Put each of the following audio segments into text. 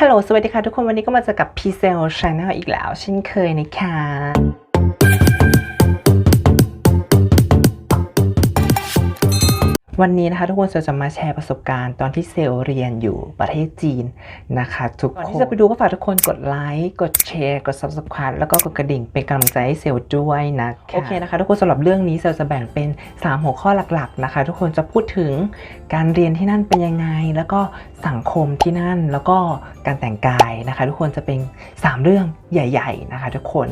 ฮัลโหล สวัสดีค่ะทุกคน วันนี้ก็มาเจอกับ p c e l Channel อีกแล้วเช่นเคยนะคะวันนี้นะคะทุกคนเราจะมาแชร์ประสบการณ์ตอนที่เซลเรียนอยู่ประเทศจีนนะคะทุกคนก่อนที่จะไปดูก็ฝากทุกคนกดไลค์กดแชร์กด subscribe แล้วก็กดกระดิ่งเป็นกำลังใจให้เซลด้วยนะคะโอเคนะคะทุกคนสำหรับเรื่องนี้เซลจะแบ่งเป็น 3 หัวข้อหลักๆนะคะ ทุกคนจะพูดถึงการเรียนที่นั่นเป็นยังไง แล้วก็สังคมที่นั่นแล้วก็ การแต่งกายนะคะ ทุกคนจะเป็น 3 เรื่องใหญ่ ๆ นะคะ ทุกคน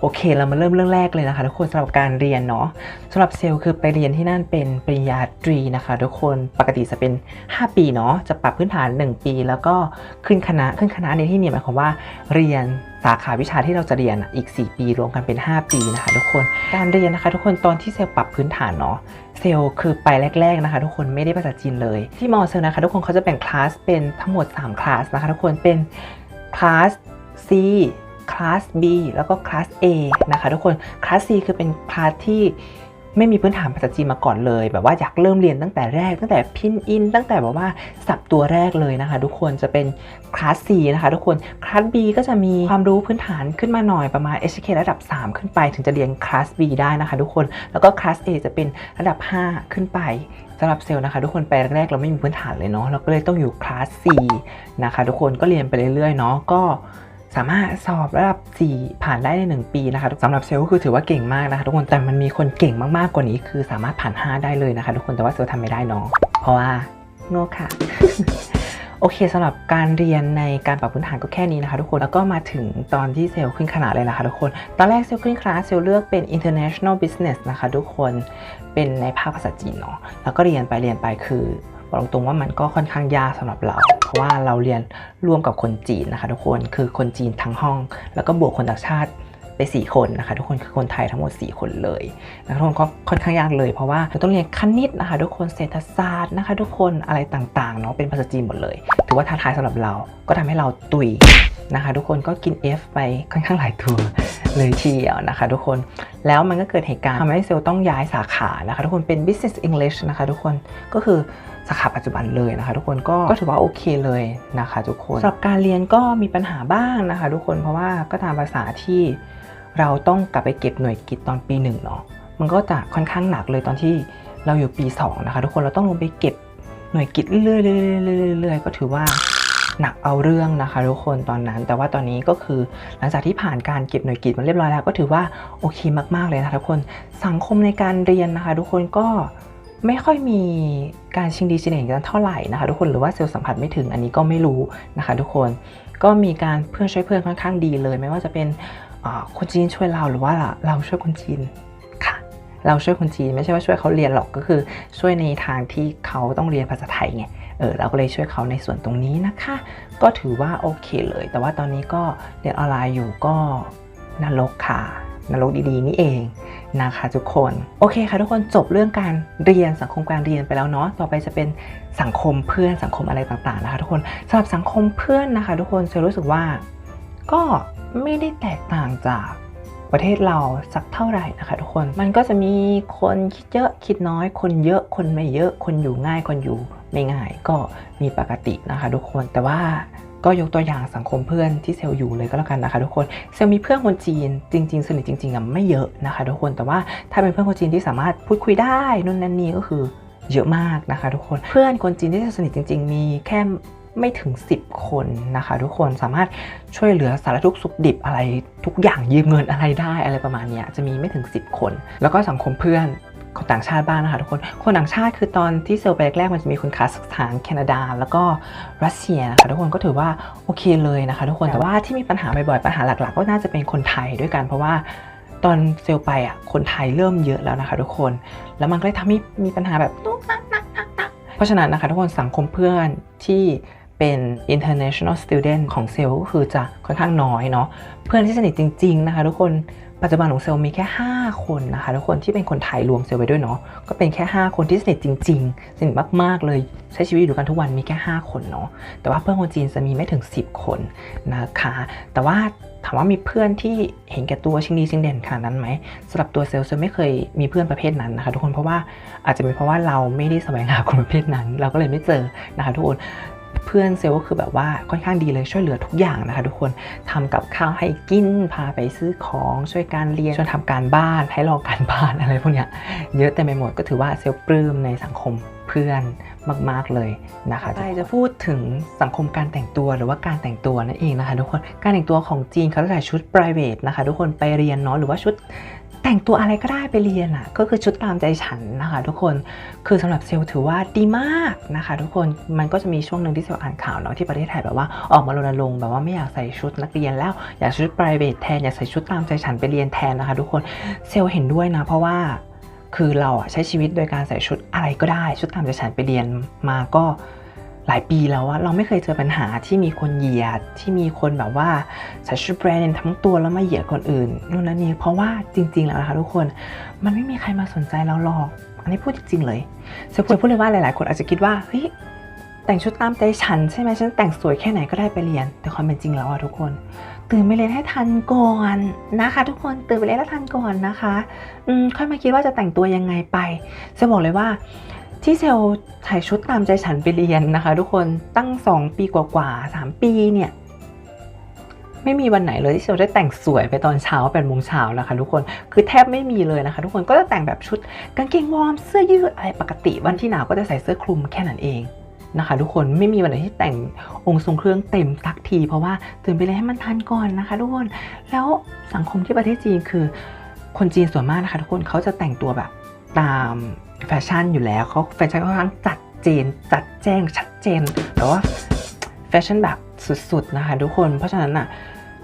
โอเค เรามาเริ่มเรื่องแรกเลยนะคะ ทุกคนสำหรับการเรียนเนาะสำหรับเซลล์คือไปเรียนที่นั่นเป็นปริญญาตรีนะคะ ทุกคนปกติจะเป็น 5 ปีเนาะจะปรับพื้นฐาน 1 ปี แล้วก็ขึ้นคณะขึ้นคณะในที่นี้หมายความว่าเรียน สาขาวิชาที่เราจะเรียนอีก 4 ปีรวมกันเป็น 5 ปีนะคะทุกคน การเรียนนะคะ ทุกคนตอนที่เซลปรับพื้นฐานเนาะเซลคือไปแรก ๆนะคะ ทุกคนไม่ได้ภาษาจีนเลย ที่มอเซลนะคะ ทุกคนเขาจะแบ่งคลาสเป็นทั้งหมด 3 คลาสนะคะ ทุกคนเป็นคลาส C คลาส B แล้วก็คลาส A นะคะ ทุกคนคลาส C คือเป็นคลาสที่ ไม่มีพื้นฐานภาษาจีนมาก่อนเลย แบบว่าอยากเริ่มเรียนตั้งแต่แรกตั้งแต่พินอิน ตั้งแต่แบบว่าสับตัวแรกเลยนะคะ ทุกคนจะเป็นคลาส C นะคะ ทุกคนคลาส B ก็จะมีความรู้พื้นฐานขึ้นมาหน่อยประมาณ HK ระดับ 3 ขึ้นไป ถึงจะเรียนคลาส B ได้นะคะ ทุกคนแล้วก็คลาส A จะเป็นระดับ 5 ขึ้นไปสำหรับเซลล์นะคะ ทุกคนไปแรกๆเราไม่มีพื้นฐานเลยเนาะเราก็เลยต้องอยู่คลาส C นะคะ ทุกคนก็เรียนไปเรื่อยๆเนาะก็ สามารถสอบระดับ 4 ผ่านได้ใน 1 ปีนะคะสำหรับเซลล์ก็คือถือว่าเก่งมากนะคะ ทุกคนแต่มันมีคนเก่งมากๆกว่านี้ คือสามารถผ่าน 5 ได้เลยนะคะ ทุกคนแต่ว่าเซลล์ทำไม่ได้เนาะเพราะว่าโง่ค่ะโอเคสำหรับการเรียนในการปรับพื้นฐานก็แค่นี้นะคะทุกคนแล้วก็มาถึงตอนที่เซลล์ขึ้นขนาดเลยนะคะทุกคน ตอนแรกเซลล์ขึ้นคลาสเซลล์เลือกเป็น international business นะคะทุกคนเป็นในภาคภาษาจีนเนาะแล้วก็เรียนไปเรียนไปคือ บอกตรงๆว่ามันก็ค่อนข้างยากสำหรับเรา เพราะว่าเราเรียนร่วมกับคนจีนนะคะ ทุกคนคือคนจีนทั้งห้อง แล้วก็บวกคนต่างชาติไป 4 คนนะคะ ทุกคนคือคนไทยทั้งหมด 4 คนเลยนะคะทุกคนก็ค่อนข้างยากเลย เพราะว่าเราต้องเรียนคณิตนะคะ ทุกคนเศรษฐศาสตร์นะคะ ทุกคนอะไรต่างๆเนาะเป็นภาษาจีนหมดเลย ถือว่าท้าทายสำหรับเราก็ทำให้เราตุยนะคะ ทุกคนก็กิน F ไปค่อนข้างหลายตัว เลยทีเดียวนะคะทุกคน แล้วมันก็เกิดเหตุการณ์ทำให้เซลล์ต้องย้ายสาขานะคะทุกคนเป็น business English นะคะทุกคนก็คือสาขาปัจจุบันเลยนะคะทุกคนก็ก็ถือว่าโอเคเลยนะคะทุกคนสำหรับการเรียนก็มีปัญหาบ้างนะคะทุกคนเพราะว่าก็ตามภาษาที่เราต้องกลับไปเก็บหน่วยกิตตอนปีหนึ่งเนาะมันก็จะค่อนข้างหนักเลยตอนที่เราอยู่ปี2นะคะทุกคนเราต้องลงไปเก็บหน่วยกิตเรื่อยๆเรื่อยๆก็ถือว่า หนักเอาเรื่องนะคะทุกคนตอนนั้น แต่ว่าตอนนี้ก็คือหลังจากที่ผ่านการเก็บหน่วยกิตมาเรียบร้อยแล้ว ก็ถือว่าโอเคมากๆเลยนะคะทุกคนสังคมในการเรียนนะคะ ทุกคนก็ไม่ค่อยมีการชิงดีชิงเด่นกันเท่าไหร่นะคะ ทุกคนหรือว่าเซลล์สัมผัสไม่ถึงอันนี้ก็ไม่รู้นะคะ ทุกคนก็มีการเพื่อนช่วยเพื่อนค่อนข้างดีเลย ไม่ว่าจะเป็นคนจีนช่วยเราหรือว่าเราช่วยคนจีนค่ะ เราช่วยคนจีนไม่ใช่ว่าช่วยเขาเรียนหรอกก็คือช่วยในทางที่เขาต้องเรียนภาษาไทยไง เออเราก็เลยช่วยเขาในส่วนตรงนี้นะคะ ก็ถือว่าโอเคเลย แต่ว่าตอนนี้ก็เรียนออนไลน์อยู่ก็นรกค่ะนรกดีๆนี่เองนะคะทุกคนโอเคค่ะทุกคนจบเรื่องการเรียนสังคมการเรียนไปแล้วเนาะต่อไปจะเป็นสังคมเพื่อนสังคมอะไรต่างๆนะคะ ทุกคนสำหรับสังคมเพื่อนนะคะ ทุกคนเซรู้สึกว่าก็ไม่ได้แตกต่างจาก ประเทศเราสักเท่าไหร่นะคะทุกคน มันก็จะมีคนคิดเยอะคิดน้อย คนเยอะคนไม่เยอะ คนอยู่ง่ายคนอยู่ไม่ง่ายก็มีปกตินะคะทุกคน แต่ว่าก็ยกตัวอย่างสังคมเพื่อนที่เซลล์อยู่เลยก็แล้วกันนะคะทุกคนเซลล์มีเพื่อนคนจีนจริง ๆ สนิทจริงๆอะไม่เยอะนะคะทุกคนแต่ว่าถ้าเป็นเพื่อนคนจีนที่สามารถพูดคุยได้นู่นนั่นนี่ก็คือเยอะมากนะคะทุกคนเพื่อนคนจีนที่สนิทจริง ๆ มีแค่ ไม่ถึง 10 คนนะคะ ทุกคนสามารถช่วยเหลือสารทุกสุขดิบอะไรทุกอย่างยืมเงินอะไรได้อะไรประมาณนี้จะมีไม่ถึง 10 คน แล้วก็สังคมเพื่อนคนต่างชาติบ้างนะคะทุกคน คนต่างชาติคือตอนที่เซลล์ไปแรกๆมันจะมีคนคาซัคสถานแคนาดา แล้วก็รัสเซียนะคะทุกคนก็ถือว่าโอเคเลยนะคะทุกคนแต่ว่าที่มีปัญหาบ่อยๆปัญหาหลักๆ ก็น่าจะเป็นคนไทยด้วยกันเพราะว่าตอนเซลล์ไปอะคนไทยเริ่มเยอะแล้วนะคะทุกคน แล้วมันก็เลยทำให้มีปัญหาแบบตุ๊กตักตักตักตักเพราะฉะนั้นนะคะทุกคนสังคมเพื่อนที่ เป็น international student ของเซลล์ก็คือจะค่อนข้างน้อยเนาะเพื่อนที่สนิทจริง ๆ นะคะ ทุกคนปัจจุบันของเซลล์มีแค่ 5 คนนะคะทุกคนที่เป็นคนไทยรวมเซลล์ไปด้วยเนาะก็เป็นแค่ 5 คนที่สนิทจริง ๆ สนิทมากๆเลยใช้ชีวิตอยู่กันทุกวันมีแค่ 5 คนเนาะแต่ว่าเพื่อนคนจีนจะมีไม่ถึง 10 คนนะคะ แต่ว่าถามว่ามีเพื่อนที่เห็นแก่ตัวชิงดีชิงเด่นขนาดนั้นไหมสำหรับตัวเซลล์เซลไม่เคยมีเพื่อนประเภทนั้นนะคะ ทุกคนเพราะว่าอาจจะเป็นเพราะว่าเราไม่ได้แสวงหาคนประเภทนั้น เราก็เลยไม่เจอนะคะทุกคน เพื่อนเซลล์ก็คือแบบว่าค่อนข้างดีเลยช่วยเหลือทุกอย่างนะคะทุกคนทำกับข้าวให้กินพาไปซื้อของช่วยการเรียนช่วยทำการบ้านให้ลองการบ้านอะไรพวกเนี้ยเยอะเต็มไปหมดก็ถือว่าเซลล์ปลื้มในสังคมเพื่อนมาก ๆ เลยนะคะใจะพูดถึงสังคมการแต่งตัวหรือว่าการแต่งตัวนั่นเองนะคะทุกคน การแต่งตัวของจีนเขาจะใส่ชุด private นะคะทุกคนไปเรียนเนาะหรือว่าชุด แต่งตัวอะไรก็ได้ไปเรียนอะก็คือชุดตามใจฉันนะคะ ทุกคนคือสำหรับเซลล์ถือว่าดีมากนะคะ ทุกคนมันก็จะมีช่วงหนึ่งที่เซลล์อ่านข่าวเนาะที่ประเทศไทยแบบว่าออกมารณรงค์แบบว่าไม่อยากใส่ชุดนักเรียนแล้วอยากชุด private แทนอยากใส่ชุดตามใจฉันไปเรียนแทนนะคะ ทุกคนเซลล์เห็นด้วยนะเพราะว่าคือเราอะใช้ชีวิตโดยการใส่ชุดอะไรก็ได้ ชุดตามใจฉันไปเรียนมาก็ หลายปีแล้วอะเราไม่เคยเจอปัญหาที่มีคนเหยียดที่มีคนแบบว่าใส่ชุดแบรนด์ทั้งตัวแล้วมาเหยียดคนอื่นนู่นนั่นนี่เพราะว่าจริง ๆ แล้วนะคะทุกคนมันไม่มีใครมาสนใจเราหรอกอันนี้พูดจริง ๆ เลยเซลพูดเลยว่าหลาย ๆ คนอาจจะคิดว่าเฮ้ยแต่งชุดตามใจฉันใช่ไหมฉันแต่งสวยแค่ไหนก็ได้ไปเรียน แต่ความเป็นจริงแล้วอะทุกคน ตื่นไปเรียนให้ทันก่อนนะคะ ทุกคนตื่นไปเรียนให้ทันก่อนนะคะอืมค่อยมาคิดว่าจะแต่งตัวยังไงไปเซบอกเลยว่า ที่เซลใส่ชุดตามใจฉันไปเรียนนะคะ ทุกคนตั้ง 2 ปีกว่าๆ3ปีเนี่ย ไม่มีวันไหนเลยที่เซลได้แต่งสวยไปตอนเช้าแปดโมงเช้านะคะทุกคนคือแทบไม่มีเลยนะคะ ทุกคนก็จะแต่งแบบชุดกางเกงวอร์มเสื้อยืดอะไรปกติวันที่หนาวก็จะใส่เสื้อคลุมแค่นั้นเองนะคะทุกคนไม่มีวันไหนที่แต่งองค์ทรงเครื่องเต็มสักที เพราะว่าตื่นไปเลยให้มันทันก่อนนะคะทุกคนแล้วสังคมที่ประเทศจีนคือ คนจีนส่วนมากนะคะ ทุกคนเขาจะแต่งตัวแบบตาม แฟชั่นอยู่แล้วเขาแฟชั่นค่อนข้างจัดเจน จัดแจ้งชัดเจนแต่ว่าแฟชั่นแบบสุดๆนะคะทุกคนเพราะฉะนั้นอะ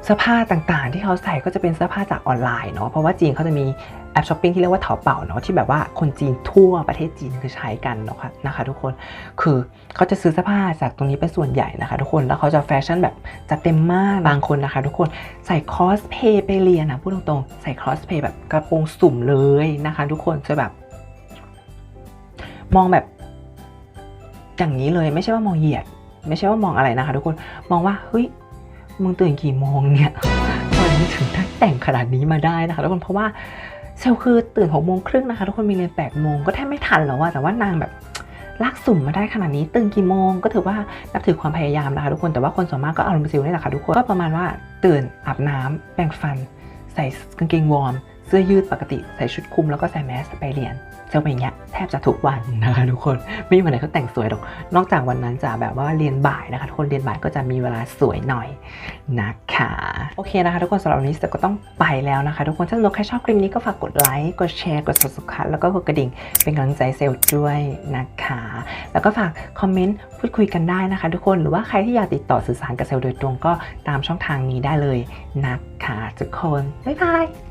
เสื้อผ้าต่างๆ ที่เขาใส่ก็จะเป็นเสื้อผ้าจากออนไลน์เนาะเพราะว่าจีนเขาจะมีแอปช้อปปิ้งที่เรียกว่าเถาเป่าเนาะที่แบบว่าคนจีนทั่วประเทศจีนคือใช้กันเนาะนะคะทุกคนคือเขาจะซื้อเสื้อผ้าจากตรงนี้เป็นส่วนใหญ่นะคะ ทุกคนแล้วเขาจะแฟชั่นแบบจัดเต็มมากบางคนนะคะ ทุกคนใส่คอสเพย์ไปเรียนนะพูดตรงๆ ใส่คอสเพย์แบบกระโปรงสุ่มเลยนะคะ ทุกคนจะแบบ มองแบบอย่างนี้เลยไม่ใช่ว่ามองเหยียด ไม่ใช่ว่ามองอะไรนะคะ ทุกคนมองว่าเฮ้ยมึงตื่นกี่โมงเนี่ยตอนนี้ถึงได้แต่งขนาดนี้มาได้นะคะทุกคนเพราะว่าเซลคือตื่นหกโมงครึ่งนะคะทุกคนมีเรียนแปดโมงก็แทบไม่ทันแล้วว่าแต่ว่านางแบบลากสุ่มมาได้ขนาดนี้ตื่นกี่โมงก็ถือว่านับถือความพยายามนะคะทุกคนแต่ว่าคนส่วนมากก็อารมณ์ซิลนี่แหละค่ะทุกคนก็ประมาณว่าตื่นอาบน้ำแปรงฟัน ใส่กางเกงวอร์ม เสื้อยืดปกติใส่ชุดคลุมแล้วก็ใส่แมสไปเรียนจะเป็นอย่างเงี้ยแทบจะทุกวันนะคะทุกคนไม่มีวันไหนเขาแต่งสวยหรอก นอกจากวันนั้นจะแบบว่าเรียนบ่ายนะคะทุกคนเรียนบ่ายก็จะมีเวลาสวยหน่อยนะคะโอเคนะคะทุกคนสำหรับวันนี้เสก็ต้องไปแล้วนะคะ ทุกคนถ้าใครชอบคลิปนี้ก็ฝากกดไลค์กดแชร์กด subscribe แล้วก็กดกระดิ่งเป็นกำลังใจเซลล์ด้วยนะคะ แล้วก็ฝากคอมเมนต์พูดคุยกันได้นะคะ ทุกคนหรือว่าใครที่อยากติดต่อสื่อสารกับเซลล์โดยตรงก็ตามช่องทางนี้ได้เลยนะคะทุกคนบ๊ายบาย